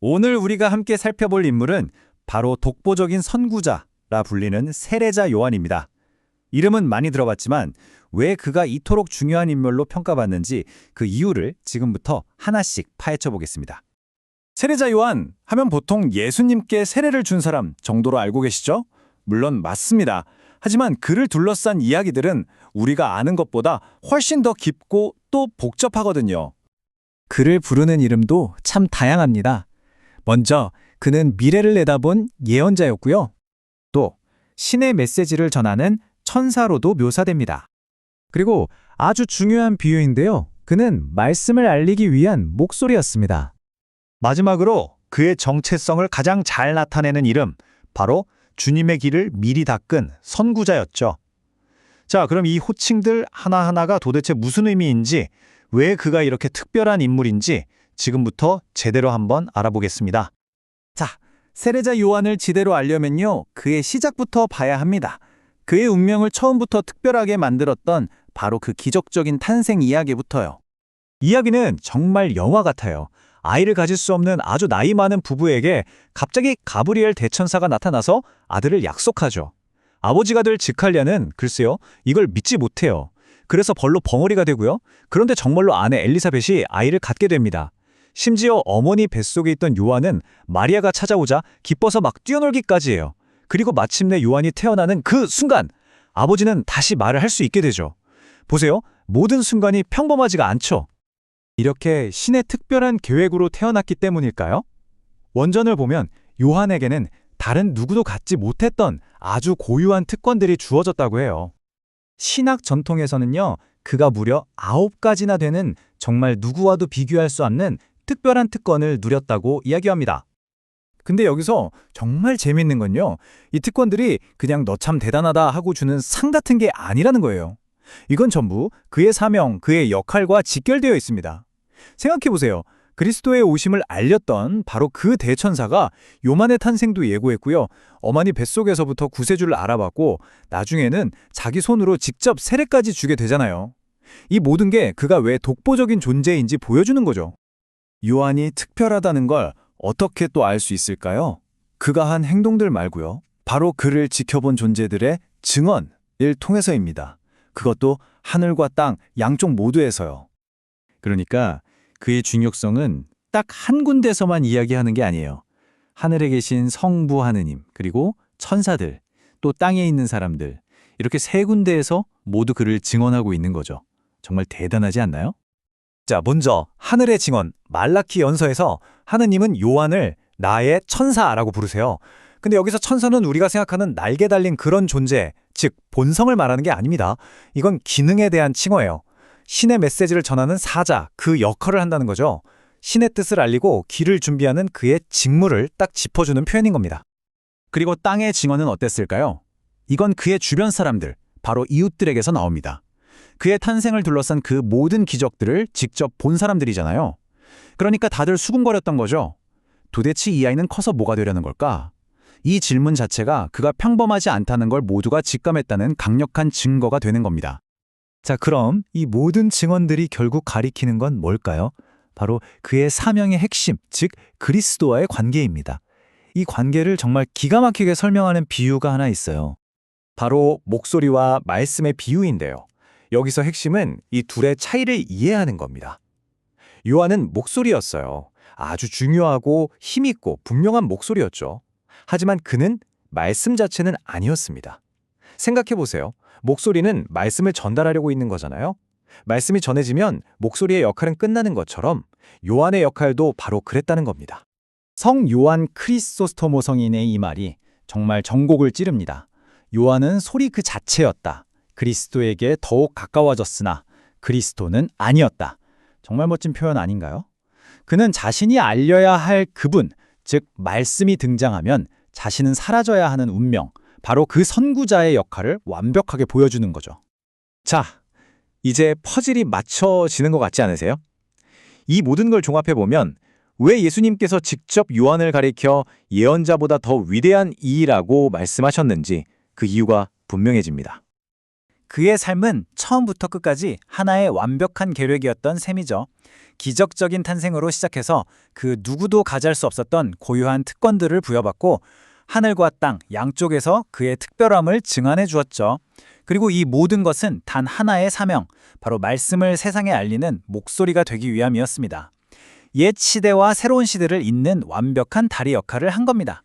오늘 우리가 함께 살펴볼 인물은 바로 독보적인 선구자라 불리는 세례자 요한입니다. 이름은 많이 들어봤지만 왜 그가 이토록 중요한 인물로 평가받는지 그 이유를 지금부터 하나씩 파헤쳐 보겠습니다. 세례자 요한 하면 보통 예수님께 세례를 준 사람 정도로 알고 계시죠? 물론 맞습니다. 하지만 그를 둘러싼 이야기들은 우리가 아는 것보다 훨씬 더 깊고 또 복잡하거든요. 그를 부르는 이름도 참 다양합니다. 먼저 그는 미래를 내다본 예언자였고요. 또 신의 메시지를 전하는 천사로도 묘사됩니다. 그리고 아주 중요한 비유인데요. 그는 말씀을 알리기 위한 목소리였습니다. 마지막으로 그의 정체성을 가장 잘 나타내는 이름, 바로 주님의 길을 미리 닦은 선구자였죠. 자, 그럼 이 호칭들 하나하나가 도대체 무슨 의미인지, 왜 그가 이렇게 특별한 인물인지 지금부터 제대로 한번 알아보겠습니다. 자, 세례자 요한을 지대로 알려면요, 그의 시작부터 봐야 합니다. 그의 운명을 처음부터 특별하게 만들었던 바로 그 기적적인 탄생 이야기부터요. 이야기는 정말 영화 같아요. 아이를 가질 수 없는 아주 나이 많은 부부에게 갑자기 가브리엘 대천사가 나타나서 아들을 약속하죠. 아버지가 될 직할랴는 글쎄요, 이걸 믿지 못해요. 그래서 벌로 벙어리가 되고요. 그런데 정말로 아내 엘리사벳이 아이를 갖게 됩니다. 심지어 어머니 뱃속에 있던 요한은 마리아가 찾아오자 기뻐서 막 뛰어놀기까지 해요. 그리고 마침내 요한이 태어나는 그 순간 아버지는 다시 말을 할 수 있게 되죠. 보세요. 모든 순간이 평범하지가 않죠. 이렇게 신의 특별한 계획으로 태어났기 때문일까요? 원전을 보면 요한에게는 다른 누구도 갖지 못했던 아주 고유한 특권들이 주어졌다고 해요. 신학 전통에서는요, 그가 무려 아홉 가지나 되는 정말 누구와도 비교할 수 없는 특별한 특권을 누렸다고 이야기합니다. 근데 여기서 정말 재밌는 건요, 이 특권들이 그냥 너 참 대단하다 하고 주는 상 같은 게 아니라는 거예요. 이건 전부 그의 사명, 그의 역할과 직결되어 있습니다. 생각해보세요. 그리스도의 오심을 알렸던 바로 그 대천사가 요만의 탄생도 예고했고요. 어머니 뱃속에서부터 구세주를 알아봤고 나중에는 자기 손으로 직접 세례까지 주게 되잖아요. 이 모든 게 그가 왜 독보적인 존재인지 보여주는 거죠. 요한이 특별하다는 걸 어떻게 또 알 수 있을까요? 그가 한 행동들 말고요. 바로 그를 지켜본 존재들의 증언을 통해서입니다. 그것도 하늘과 땅 양쪽 모두에서요. 그러니까 그의 중요성은 딱 한 군데서만 이야기하는 게 아니에요. 하늘에 계신 성부 하느님, 그리고 천사들, 또 땅에 있는 사람들, 이렇게 세 군데에서 모두 그를 증언하고 있는 거죠. 정말 대단하지 않나요? 자, 먼저 하늘의 증언, 말라키 연서에서 하느님은 요한을 나의 천사라고 부르세요. 근데 여기서 천사는 우리가 생각하는 날개 달린 그런 존재, 즉 본성을 말하는 게 아닙니다. 이건 기능에 대한 칭호예요. 신의 메시지를 전하는 사자, 그 역할을 한다는 거죠. 신의 뜻을 알리고 길을 준비하는 그의 직무를 딱 짚어주는 표현인 겁니다. 그리고 땅의 증언은 어땠을까요? 이건 그의 주변 사람들, 바로 이웃들에게서 나옵니다. 그의 탄생을 둘러싼 그 모든 기적들을 직접 본 사람들이잖아요. 그러니까 다들 수군거렸던 거죠. 도대체 이 아이는 커서 뭐가 되려는 걸까? 이 질문 자체가 그가 평범하지 않다는 걸 모두가 직감했다는 강력한 증거가 되는 겁니다. 자, 그럼 이 모든 증언들이 결국 가리키는 건 뭘까요? 바로 그의 사명의 핵심, 즉 그리스도와의 관계입니다. 이 관계를 정말 기가 막히게 설명하는 비유가 하나 있어요. 바로 목소리와 말씀의 비유인데요. 여기서 핵심은 이 둘의 차이를 이해하는 겁니다. 요한은 목소리였어요. 아주 중요하고 힘있고 분명한 목소리였죠. 하지만 그는 말씀 자체는 아니었습니다. 생각해보세요. 목소리는 말씀을 전달하려고 있는 거잖아요. 말씀이 전해지면 목소리의 역할은 끝나는 것처럼 요한의 역할도 바로 그랬다는 겁니다. 성 요한 크리소스토모 성인의 이 말이 정말 전곡을 찌릅니다. 요한은 소리 그 자체였다. 그리스도에게 더욱 가까워졌으나 그리스도는 아니었다. 정말 멋진 표현 아닌가요? 그는 자신이 알려야 할 그분, 즉 말씀이 등장하면 자신은 사라져야 하는 운명, 바로 그 선구자의 역할을 완벽하게 보여주는 거죠. 자, 이제 퍼즐이 맞춰지는 것 같지 않으세요? 이 모든 걸 종합해보면 왜 예수님께서 직접 요한을 가리켜 예언자보다 더 위대한 이라고 말씀하셨는지 그 이유가 분명해집니다. 그의 삶은 처음부터 끝까지 하나의 완벽한 계획이었던 셈이죠. 기적적인 탄생으로 시작해서 그 누구도 가질 수 없었던 고유한 특권들을 부여받고 하늘과 땅 양쪽에서 그의 특별함을 증언해 주었죠. 그리고 이 모든 것은 단 하나의 사명, 바로 말씀을 세상에 알리는 목소리가 되기 위함이었습니다. 옛 시대와 새로운 시대를 잇는 완벽한 다리 역할을 한 겁니다.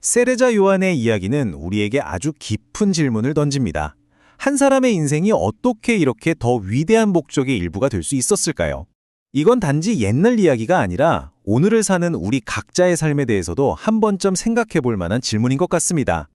세레자 요한의 이야기는 우리에게 아주 깊은 질문을 던집니다. 한 사람의 인생이 어떻게 이렇게 더 위대한 목적의 일부가 될 수 있었을까요? 이건 단지 옛날 이야기가 아니라 오늘을 사는 우리 각자의 삶에 대해서도 한 번쯤 생각해 볼 만한 질문인 것 같습니다.